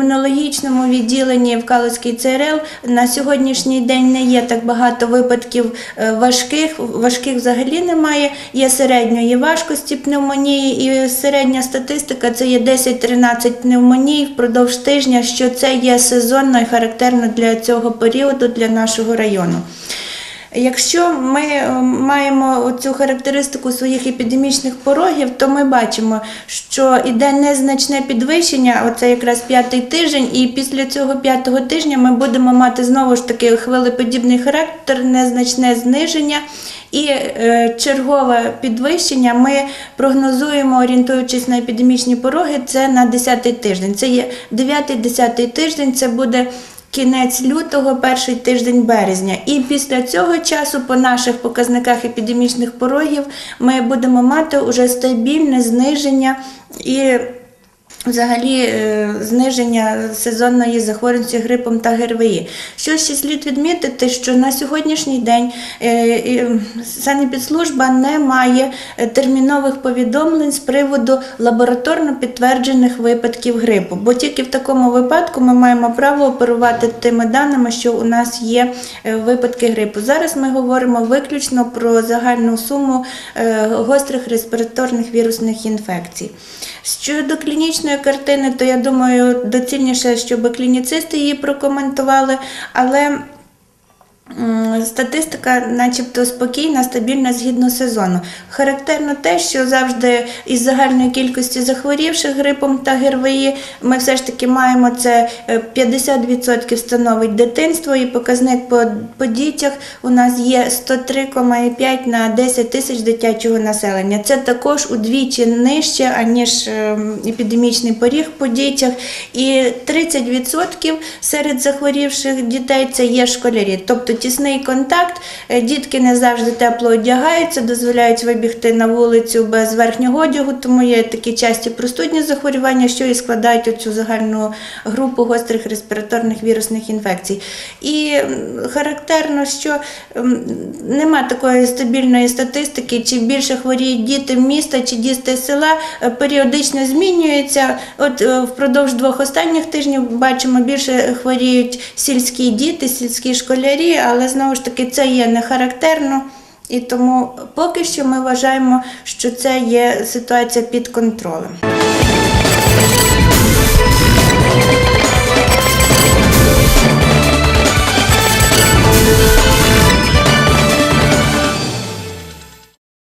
епідемічному відділенні в Калузькій ЦРЛ на сьогоднішній день не є так багато випадків е, важких. Важких взагалі немає. Є середньої важкості пневмонії, і середня статистика це є 10-13 пневмоній впродовж тижня, що це є сезонно і характерно для цього періоду для нашого району. Якщо ми е, маємо цю характеристику своїх епідемічних порогів, то ми бачимо, що йде незначне підвищення, оце якраз п'ятий тиждень, і після цього п'ятого тижня ми будемо мати знову ж таки хвилеподібний характер, незначне зниження. І е, чергове підвищення ми прогнозуємо, орієнтуючись на епідемічні пороги, це на 10-й тиждень. Це є 9-10 тиждень, це буде кінець лютого, перший тиждень березня. І після цього часу, по наших показниках епідемічних порогів, ми будемо мати уже стабільне зниження і. Взагалі е, зниження сезонної захворюваності грипом та ГРВІ. Що ще слід відмітити, що на сьогоднішній день е, санепідслужба не має е, термінових повідомлень з приводу лабораторно підтверджених випадків грипу, бо тільки в такому випадку ми маємо право оперувати тими даними, що у нас є випадки грипу. Зараз ми говоримо виключно про загальну суму гострих респіраторних вірусних інфекцій. Щодо клінічної картини, то я думаю, доцільніше, щоб клініцисти її прокоментували, але статистика, начебто, спокійна, стабільна згідно сезону. Характерно те, що завжди із загальної кількості захворівших грипом та ГРВІ ми все ж таки маємо це е, 50% становить дитинство, і показник по, по дітях у нас є 103,5 на 10 тисяч дитячого населення. Це також удвічі нижче, аніж е, епідемічний поріг по дітях. І 30% серед захворівших дітей це є школярі. Тобто тісний контакт, е, дітки не завжди тепло одягаються, дозволяють вибігти на вулицю без верхнього одягу, тому є такі часті простудні захворювання, що і складають оцю загальну групу гострих респіраторних вірусних інфекцій. І характерно, що нема такої стабільної статистики, чи більше хворіють діти міста, чи діти села, Е, періодично змінюється. От е, впродовж двох останніх тижнів бачимо, більше хворіють сільські діти, сільські школярі, але знову ж таки це є не характерно. І тому поки що ми вважаємо, що це є ситуація під контролем.